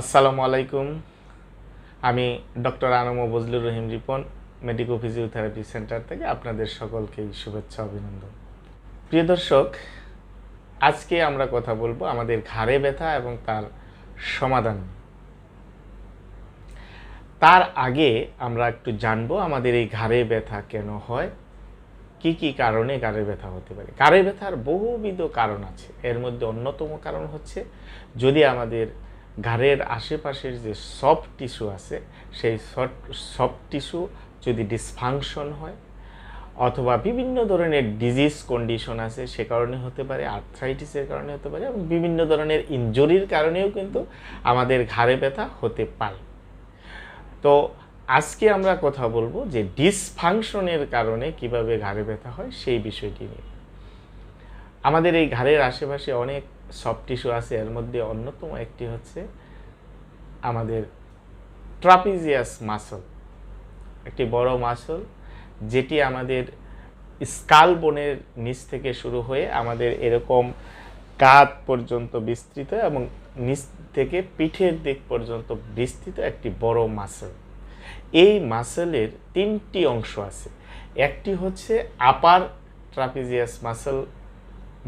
আসসালামু আলাইকুম। আমি doctor Anam Bazlur Rahim Ripon Medico physiotherapy centre থেকে আপনাদের সকলকেই শুভেচ্ছা, অভিনন্দন। প্রিয় দর্শক, আজকে আমরা কথা বলব আমাদের ঘাড়ে ব্যথা এবং তার সমাধান তার আগে আমরা একটু জানব আমাদের এই ঘাড়ে ব্যথা কেন হয়, কি কি কারণে গাড়ে ব্যথা হতে পারে। ঘাড়ে ব্যথার বহুবিধ কারণ আছে। এর মধ্যে অন্যতম কারণ হচ্ছে যদি আমাদের ঘাড়ের আশেপাশের যে সফট টিস্যু আছে, সেই সফট টিস্যু যদি ডিসফাংশন হয় অথবা বিভিন্ন ধরনের ডিজিজ কন্ডিশন আছে, সে কারণে হতে পারে আর্থ্রাইটিসের কারণে হতে পারে, এবং বিভিন্ন ধরনের ইনজুরির কারণেও কিন্তু আমাদের ঘাড়ে ব্যথা হতে পারে। তো আজকে আমরা কথা বলব যে ডিসফাংশনের কারণে কীভাবে ঘাড়ে ব্যথা হয়, সেই বিষয়টি নিয়ে। আমাদের এই ঘাড়ের আশেপাশে অনেক সফট টিস্যু আছে, এর মধ্যে অন্যতম একটি হচ্ছে আমাদের ট্রাপিজিয়াস মাসল, একটি বড় মাসল, যেটি আমাদের স্কাল বোনের নিচ থেকে শুরু হয়ে আমাদের এরকম কাঁধ পর্যন্ত বিস্তৃত এবং নিচ থেকে পিঠের দিক পর্যন্ত বিস্তৃত একটি বড় মাসল। এই মাসেলের তিনটি অংশ আছে। একটি হচ্ছে upper trapezius muscle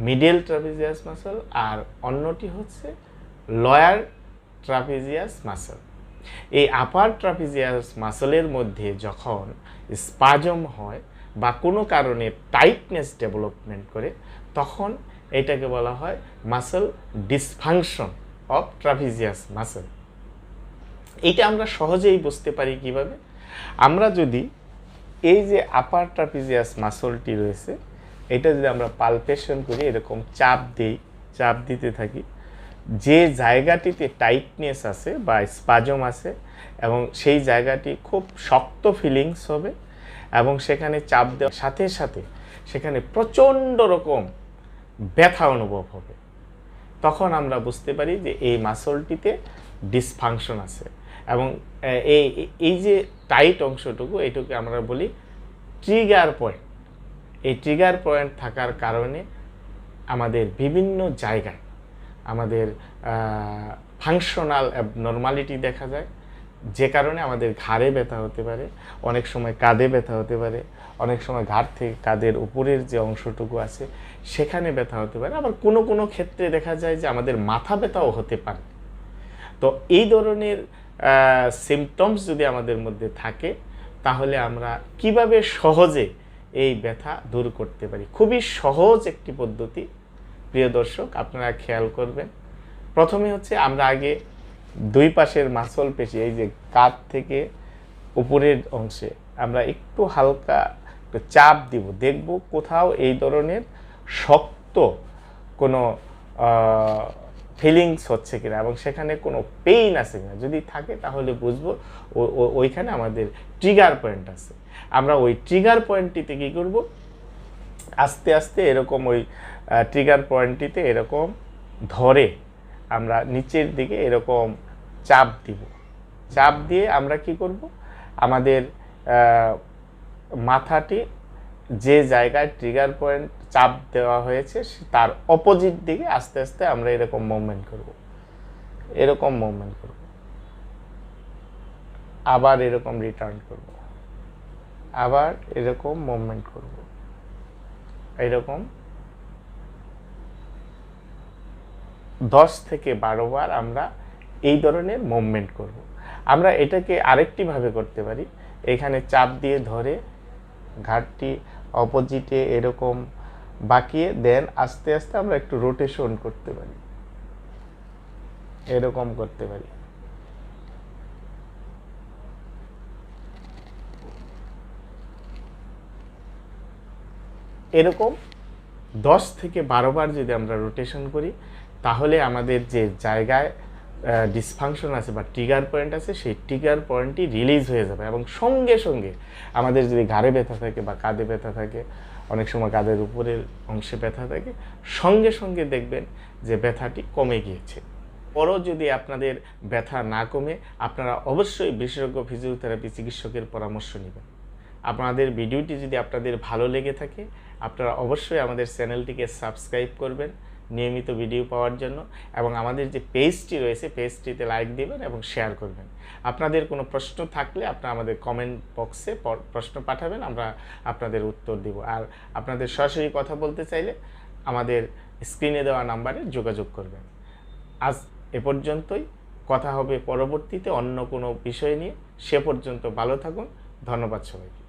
middle trapezius muscle আর অন্যটি হচ্ছে লয়ার ট্রাপিজিয়াস মাসল। এই আপার ট্রাপিজিয়াস মাসলের মধ্যে যখন স্পাজম হয় বা কোনো কারণে টাইটনেস ডেভেলপমেন্ট করে, তখন এটাকে বলা হয় muscle dysfunction of trapezius muscle এটা আমরা সহজেই বুঝতে পারি কীভাবে? আমরা যদি এই যে আপার ট্রাপিজিয়াস মাসলটি রয়েছে এটা যদি আমরা পালপেশন করি, এরকম চাপ দিই, চাপ দিতে থাকি, যে জায়গাটিতে টাইটনেস আছে বা স্পাজম আছে, এবং সেই জায়গাটি খুব শক্ত ফিলিংস হবে, এবং সেখানে চাপ দেওয়ার সাথে সাথে সেখানে প্রচণ্ড রকম ব্যথা অনুভব হবে। তখন আমরা বুঝতে পারি যে এই মাসলটিতে ডিসফাংশন আছে, এবং এই এই যে টাইট অংশটুকু এইটুকু আমরা বলি ট্রিগার পয়েন্ট এই ট্রিগার পয়েন্ট থাকার কারণে আমাদের বিভিন্ন জায়গায় আমাদের ফাংশনাল নর্মালিটি দেখা যায়। যে কারণে আমাদের ঘাড়ে ব্যথা হতে পারে, অনেক সময় কাঁধে ব্যথা হতে পারে, অনেক সময় ঘাড় থেকে কাঁধের উপরের যে অংশটুকু আছে সেখানে ব্যথা হতে পারে। আবার কোনো কোনো ক্ষেত্রে দেখা যায় যে আমাদের মাথা ব্যথাও হতে পারে। তো এই ধরনের সিমটমস যদি আমাদের মধ্যে থাকে, তাহলে আমরা কীভাবে সহজে এই ব্যথা দূর করতে পারি। খুবই সহজ একটি পদ্ধতি। প্রিয় দর্শক, আপনারা খেয়াল করবেন। প্রথমে হচ্ছে আমরা আগে দুই পাশের মাসল পেশি, এই যে কাঁধ থেকে উপরের অংশে আমরা একটু হালকা একটু চাপ দিব। দেখব কোথাও এই ধরনের শক্ত কোনো ফিলিংস হচ্ছে কিনা এবং সেখানে কোনো পেইন আছে কিনা, যদি থাকে তাহলে বুঝব ওইখানে আমাদের ট্রিগার পয়েন্ট আছে। আমরা ওই ট্রিগার পয়েন্টটিতে কী করব? আস্তে আস্তে এরকম ওই ট্রিগার পয়েন্টটিতে এরকম ধরে আমরা নিচের দিকে এরকম চাপ দিব। চাপ দিয়ে আমরা কি করব? আমাদের মাথাটি যে জায়গায় ট্রিগার পয়েন্ট চাপ দেওয়া হয়েছে তার অপোজিট দিকে আস্তে আস্তে আমরা এরকম মুভমেন্ট করব। এরকম মুভমেন্ট করব। আবার এরকম রিটার্ন করব। আবার এরকম মুভমেন্ট করব। এরকম দশ থেকে বারো বার আমরা এই ধরনের মুভমেন্ট করব। আমরা এটাকে আরেকটিভাবে করতে পারি। এখানে চাপ দিয়ে ধরে ঘাটটি অপোজিটে এরকম বাঁকিয়ে দেন আস্তে আস্তে আমরা একটু রোটেশন করতে পারি। এরকম করতে পারি। এরকম দশ থেকে বারো বার যদি আমরা রোটেশন করি, তাহলে আমাদের যে জায়গায় ডিসফাংশন আছে বা ট্রিগার পয়েন্ট আছে, সেই ট্রিগার পয়েন্টটি রিলিজ হয়ে যাবে এবং সঙ্গে সঙ্গে আমাদের যদি ঘাড়ে ব্যথা থাকে বা কাঁধে ব্যথা থাকে অনেক সময় কাঁধের উপরের অংশে ব্যথা থাকে। সঙ্গে সঙ্গে দেখবেন যে ব্যথাটি কমে গিয়েছে। পরও যদি আপনাদের ব্যথা না কমে, আপনারা অবশ্যই বিশেষজ্ঞ ফিজিওথেরাপি চিকিৎসকের পরামর্শ নেবেন। আপনাদের ভিডিওটি যদি আপনাদের ভালো লেগে থাকে, আপনারা অবশ্যই আমাদের চ্যানেলটিকে সাবস্ক্রাইব করবেন। নিয়মিত ভিডিও পাওয়ার জন্য এবং আমাদের যে পেজটি রয়েছে পেজটিতে লাইক দিবেন এবং শেয়ার করবেন। আপনাদের কোনো প্রশ্ন থাকলে আপনারা আমাদের কমেন্ট বক্সে প্রশ্ন পাঠাবেন, আমরা আপনাদের উত্তর দিব। আর আপনাদের সরাসরি কথা বলতে চাইলে আমাদের স্ক্রিনে দেওয়া নাম্বারে যোগাযোগ করবেন। আজ এ পর্যন্তই। কথা হবে পরবর্তীতে অন্য কোনো বিষয় নিয়ে। সে পর্যন্ত ভালো থাকুন। ধন্যবাদ সবাইকে।